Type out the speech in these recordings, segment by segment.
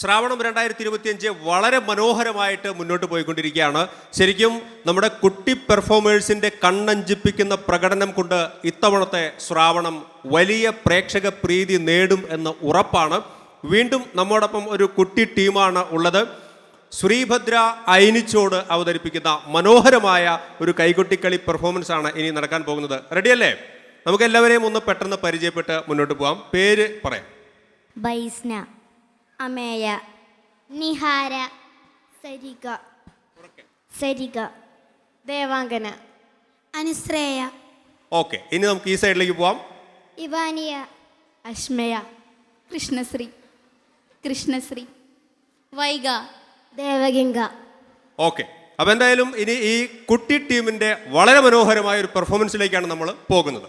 ശ്രാവണം രണ്ടായിരത്തി ഇരുപത്തിയഞ്ച് വളരെ മനോഹരമായിട്ട് മുന്നോട്ട് പോയിക്കൊണ്ടിരിക്കുകയാണ്. ശരിക്കും നമ്മുടെ കുട്ടി പെർഫോമേഴ്സിന്റെ കണ്ണഞ്ചിപ്പിക്കുന്ന പ്രകടനം കൊണ്ട് ഇത്തവണത്തെ ശ്രാവണം വലിയ പ്രേക്ഷക പ്രീതി നേടും എന്ന ഉറപ്പാണ്. വീണ്ടും നമ്മോടൊപ്പം ഒരു കുട്ടി ടീമാണ് ഉള്ളത്. ശ്രീഭദ്ര ഐനിച്ചോട് അവതരിപ്പിക്കുന്ന മനോഹരമായ ഒരു കൈകൊട്ടിക്കളി പെർഫോമൻസ് ആണ് ഇനി നടക്കാൻ പോകുന്നത്. റെഡിയല്ലേ? നമുക്ക് എല്ലാവരെയും ഒന്ന് പെട്ടെന്ന് പരിചയപ്പെട്ട് മുന്നോട്ട് പോകാം പേര് പറയാം. അമേയ നിഹാര സരിക സരിക ദേവാങ്കന അനുശ്രേയ. ഓക്കെ ഇനി നമുക്ക് ഈ സൈഡിലേക്ക് പോവാം. ഇവാനിയ അശ്മയ കൃഷ്ണശ്രീ കൃഷ്ണശ്രീ വൈഗ ദേവഗംഗ. ഓക്കെ അപ്പോൾ എന്തായാലും ഇനി ഈ കുട്ടി ടീമിന്റെ വളരെ മനോഹരമായ ഒരു പെർഫോമൻസിലേക്കാണ് നമ്മൾ പോകുന്നത്.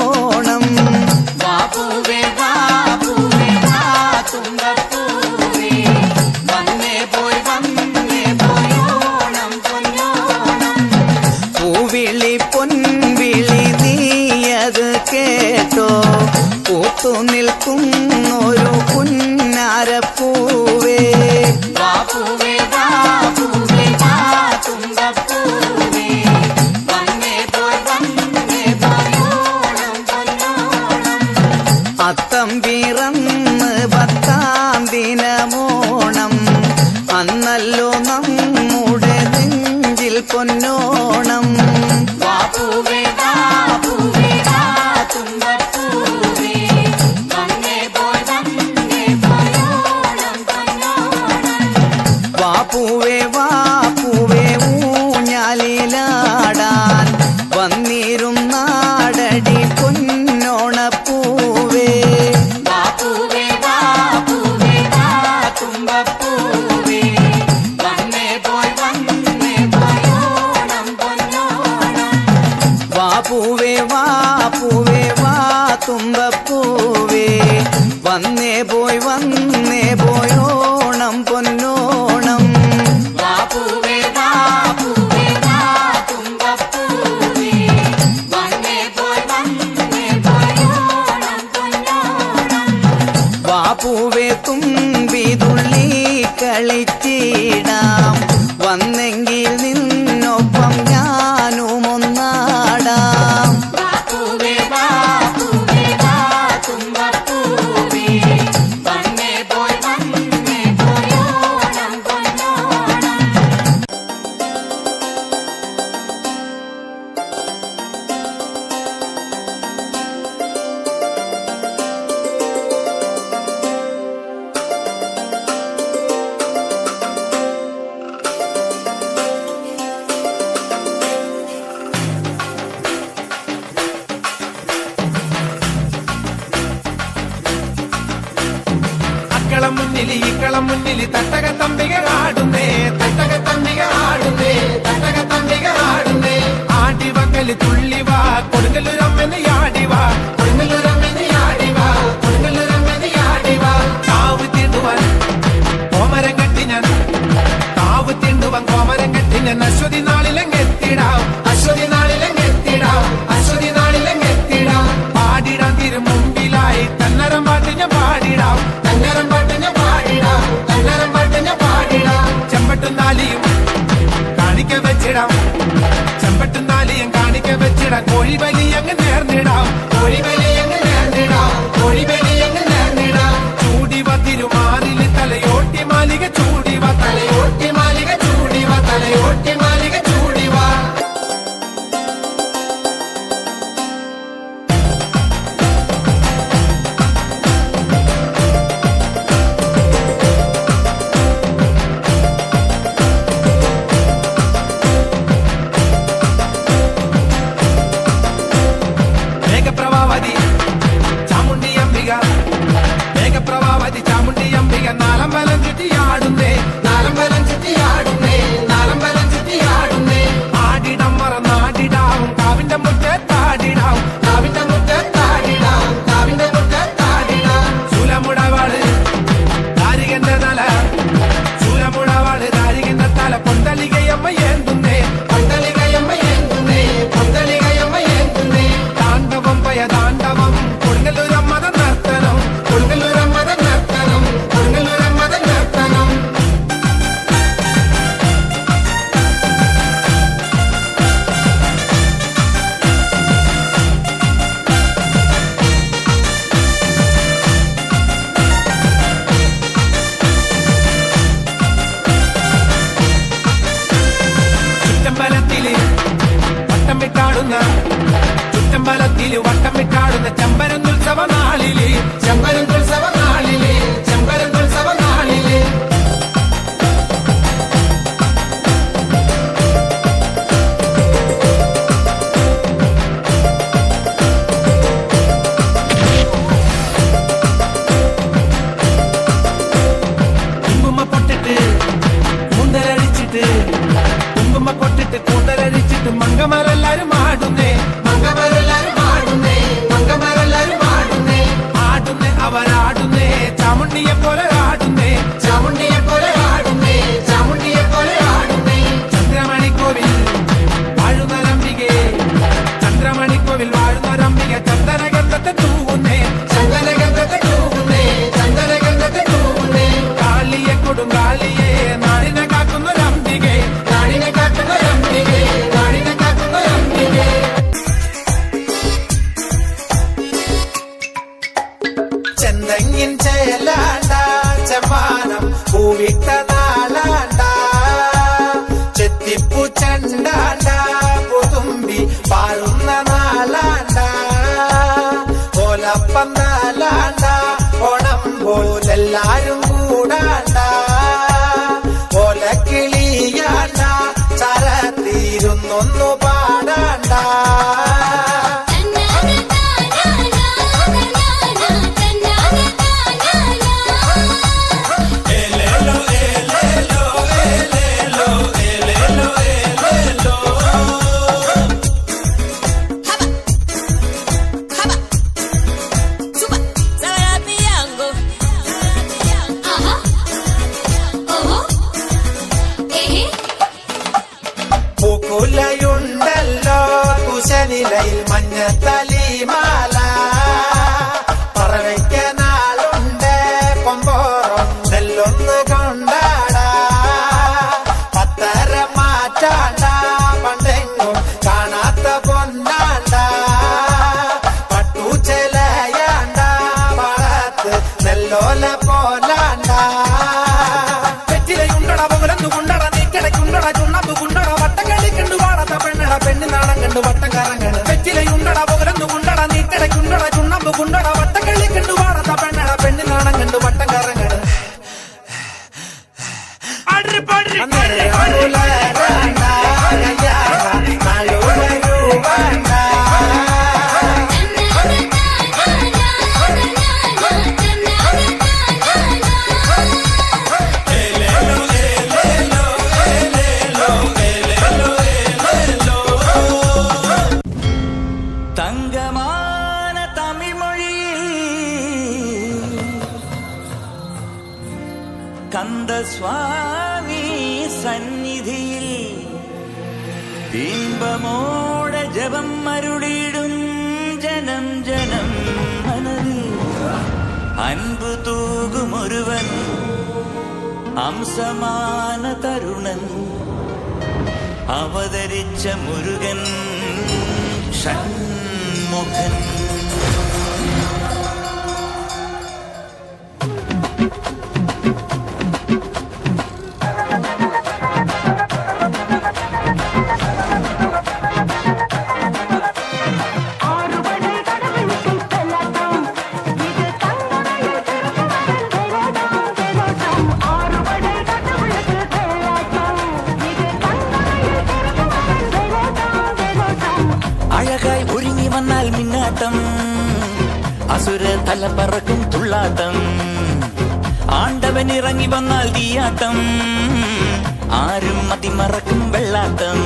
അത്തം പിറന്ന് പത്താം ദിനമോണം. അന്നല്ലോ നമ്മുടെ നെഞ്ചിൽ പൊന്നോണം. വാപ്പൂവേ los സ്വാമി സന്നിധിയിൽ. ദീപമോടെ ജപം മരുളിയിടും ജനം ജനം മനതിൽ അൻപു തൂകുമൊരുവൻ അംസമാന തരുണൻ. അവതരിച്ച മുരുകൻ ഷൺമുഖൻ. വന്നാൽ മിന്നാട്ടം. അസുര തല പറക്കും തുള്ളാട്ടം. ആണ്ടവൻ ഇറങ്ങി വന്നാൽ തീയാട്ടം. ആരും മതിമറക്കും വെള്ളാട്ടം.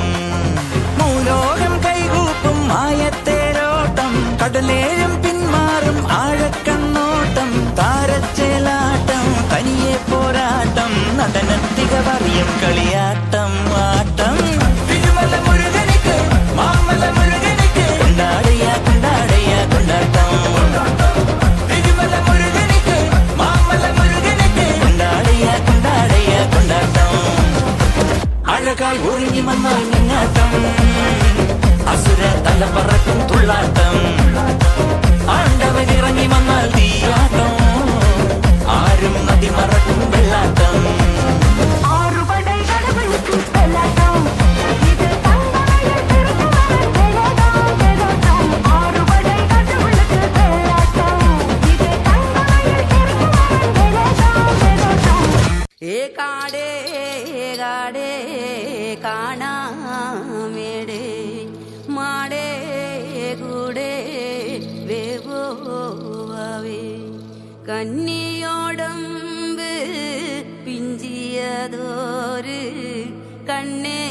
മൂലോകം കൈകൂപ്പും മായത്തേരോട്ടം കടലേഴും പിന്മാറും ആഴക്കണ്ണോട്ടം. താരച്ചേലാട്ടം തനിയെ പോരാട്ടം. നടനത്തിക പറയും കളിയാട്ടം. മഹിമന്നാൽ മിന്നാട്ടം. അസുര തല പറക്കും തുള്ളാട്ടം. ആണ്ടവൻ ഇറങ്ങി വന്നാൽ തീയാട്ടം. ആരും கண்டதோரு கண்ணே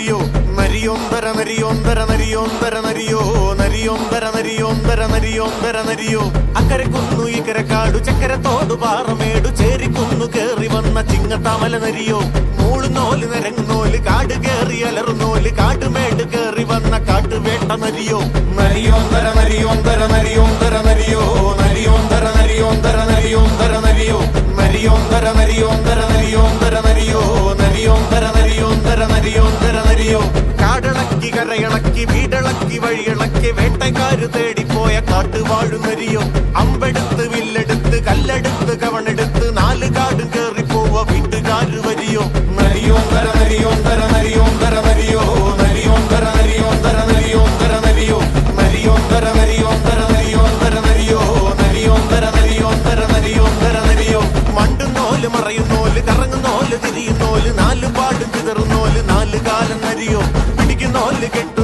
നരിയോ നരിയോന്തര നരിയോന്തര നരിയോന്തര നരിയോ നരിയോന്തര നരിയോന്തര നരിയോന്തര നരിയോ. അക്കരെ കുന്നു ഇക്കരെ കാടു ചക്കര പാറമേടു ചേരി കുന്നു കേറി വന്ന ചിങ്ങത്താമല നരിയോ. മൂളുന്നോൽ നിരങ്ങുന്നോൽ കാട് കേറി അലറുന്നോൽ കാട്ടുമേട് കേറി വന്ന കാട്ടുവേട്ട നരിയോ. നരിയോന്തര നരിയോന്തര നരിയോ. കറങ്ങുന്നോൽ കറങ്ങുന്നോൽ തിരിയുന്നോൽ നാല് പാടും ചിതറുന്നോൽ നാല് കാലം നരിയോ. പിടിക്കുന്നോൽ കെട്ടു.